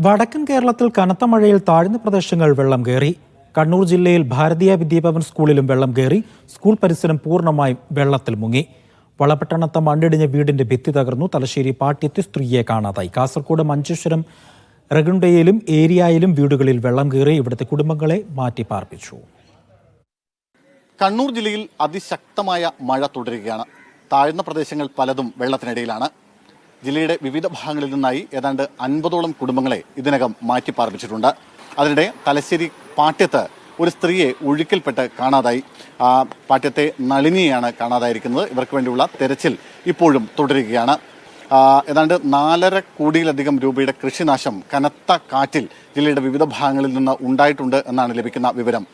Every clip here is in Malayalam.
വടക്കൻ കേരളത്തിൽ കനത്ത മഴയിൽ താഴ്ന്ന പ്രദേശങ്ങൾ വെള്ളം കയറി. കണ്ണൂർ ജില്ലയിൽ ഭാരതീയ വിദ്യാഭവൻ സ്കൂളിലും വെള്ളം കയറി. സ്കൂൾ പരിസരം പൂർണമായും വെള്ളത്തിൽ മുങ്ങി. വളപട്ടണത്തെ മണ്ണിടിഞ്ഞ വീടിന്റെ ഭിത്തി തകർന്നു. തലശ്ശേരി പാട്യത്തെ സ്ത്രീയെ കാണാതായി. കാസർകോട് മഞ്ചേശ്വരം റഗുണ്ടയിലും ഏരിയയിലും വീടുകളിൽ വെള്ളം കയറി. ഇവിടുത്തെ കുടുംബങ്ങളെ മാറ്റി പാർപ്പിച്ചു. കണ്ണൂർ ജില്ലയിൽ അതിശക്തമായ മഴ തുടരുകയാണ്. താഴ്ന്ന പ്രദേശങ്ങൾ പലതും വെള്ളത്തിനടിയിലാണ്. ജില്ലയുടെ വിവിധ ഭാഗങ്ങളിൽ നിന്നായി ഏതാണ്ട് അൻപതോളം കുടുംബങ്ങളെ ഇതിനകം മാറ്റി പാർപ്പിച്ചിട്ടുണ്ട് അതിനിടെ തലശ്ശേരി പാട്യത്ത് ഒരു സ്ത്രീയെ ഒഴുക്കിൽപ്പെട്ട് കാണാതായി. ആ പാട്യത്തെ നളിനിയാണ് കാണാതായിരിക്കുന്നത്. ഇവർക്ക് വേണ്ടിയുള്ള തെരച്ചിൽ ഇപ്പോഴും തുടരുകയാണ്. ഏതാണ്ട് നാലര കോടിയിലധികം രൂപയുടെ കൃഷിനാശം കനത്ത കാറ്റിൽ ജില്ലയുടെ വിവിധ ഭാഗങ്ങളിൽ നിന്ന് ഉണ്ടായിട്ടുണ്ട് എന്നാണ് ലഭിക്കുന്ന വിവരം.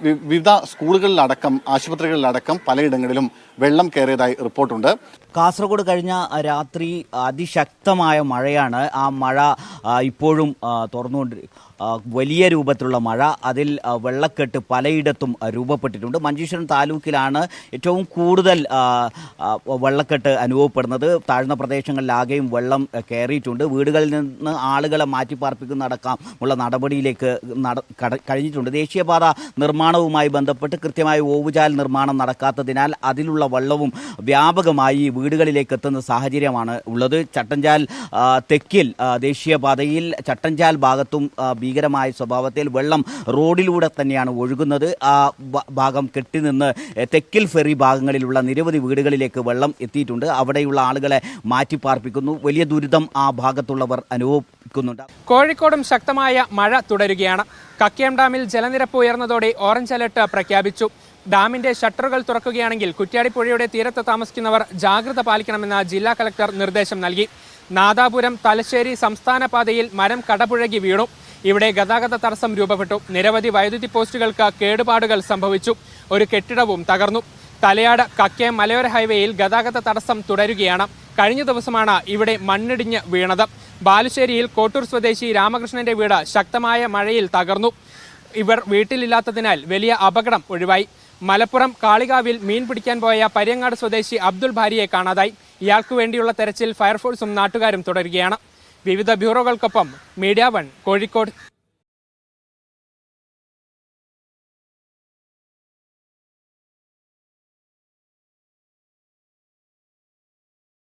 വിവിധ സ്കൂളുകളിലടക്കം ആശുപത്രികളിലടക്കം പലയിടങ്ങളിലും വെള്ളം കയറിയതായി റിപ്പോർട്ടുണ്ട്. കാസർഗോഡ് കഴിഞ്ഞ രാത്രി അതിശക്തമായ മഴയാണ്. ആ മഴ ഇപ്പോഴും ആ, തുറന്നുകൊണ്ട് വലിയ രൂപത്തിലുള്ള മഴ. അതിൽ വെള്ളക്കെട്ട് പലയിടത്തും രൂപപ്പെട്ടിട്ടുണ്ട്. മഞ്ചേശ്വരം താലൂക്കിലാണ് ഏറ്റവും കൂടുതൽ വെള്ളക്കെട്ട് അനുഭവപ്പെടുന്നത്. താഴ്ന്ന പ്രദേശങ്ങളിലാകെയും വെള്ളം കയറിയിട്ടുണ്ട് വീടുകളിൽ നിന്ന് ആളുകളെ മാറ്റിപ്പാർപ്പിക്കുന്ന അടക്കം ഉള്ള നടപടിയിലേക്ക് കഴിഞ്ഞിട്ടുണ്ട്. ദേശീയപാത നിർമ്മാണവുമായി ബന്ധപ്പെട്ട് കൃത്യമായ ഓവുചാൽ നിർമ്മാണം നടക്കാത്തതിനാൽ അതിലുള്ള വെള്ളവും വ്യാപകമായി വീടുകളിലേക്ക് എത്തുന്ന സാഹചര്യമാണ് ഉള്ളത്. ചട്ടഞ്ചാൽ തെക്കിൽ ദേശീയപാതയിൽ ചട്ടഞ്ചാൽ ഭാഗത്തും ഭീകരമായ സ്വഭാവത്തിൽ വെള്ളം റോഡിലൂടെ തന്നെയാണ് ഒഴുകുന്നത്. ആ ഭാഗം കെട്ടിനിന്ന് തെക്കിൽ ഫെറി ഭാഗങ്ങളിലുള്ള നിരവധി വീടുകളിലേക്ക് വെള്ളം എത്തിയിട്ടുണ്ട്. അവിടെയുള്ള ആളുകളെ മാറ്റിപ്പാർപ്പിക്കുന്നു. വലിയ ദുരിതം ആ ഭാഗത്തുള്ളവർ അനുഭവിക്കുന്നുണ്ട്. കോഴിക്കോടും ശക്തമായ മഴ തുടരുകയാണ്. കക്കയം ഡാമിൽ ജലനിരപ്പ് ഉയർന്നതോടെ ഓറഞ്ച് അലർട്ട് പ്രഖ്യാപിച്ചു. ഡാമിന്റെ ഷട്ടറുകൾ തുറക്കുകയാണെങ്കിൽ കുറ്റ്യാടി പുഴയുടെ തീരത്ത് താമസിക്കുന്നവർ ജാഗ്രത പാലിക്കണമെന്ന് ജില്ലാ കലക്ടർ നിർദ്ദേശം നൽകി. നാദാപുരം തലശ്ശേരി സംസ്ഥാന പാതയിൽ മരം കടപുഴകി വീണു. ഇവിടെ ഗതാഗത തടസ്സം രൂപപ്പെട്ടു. നിരവധി വൈദ്യുതി പോസ്റ്റുകൾക്ക് കേടുപാടുകൾ സംഭവിച്ചു. ഒരു കെട്ടിടവും തകർന്നു. തലയാട് കക്കയം മലയോര ഹൈവേയിൽ ഗതാഗത തടസ്സം തുടരുകയാണ്. കഴിഞ്ഞ ദിവസമാണ് ഇവിടെ മണ്ണിടിഞ്ഞ് വീണത്. ബാലുശ്ശേരിയിൽ കോട്ടൂർ സ്വദേശി രാമകൃഷ്ണന്റെ വീട് ശക്തമായ മഴയിൽ തകർന്നു. ഇവർ വീട്ടിലില്ലാത്തതിനാൽ വലിയ അപകടം ഒഴിവായി. മലപ്പുറം കാളികാവിൽ മീൻ പിടിക്കാൻ പോയ പരിയങ്ങാട് സ്വദേശി അബ്ദുൾ ഭാര്യയെ കാണാതായി. ഇയാൾക്കു വേണ്ടിയുള്ള തെരച്ചിൽ ഫയർഫോഴ്സും നാട്ടുകാരും തുടരുകയാണ്. വിവിധ ബ്യൂറോകൾക്കൊപ്പം മീഡിയ വൺ കോഴിക്കോട്.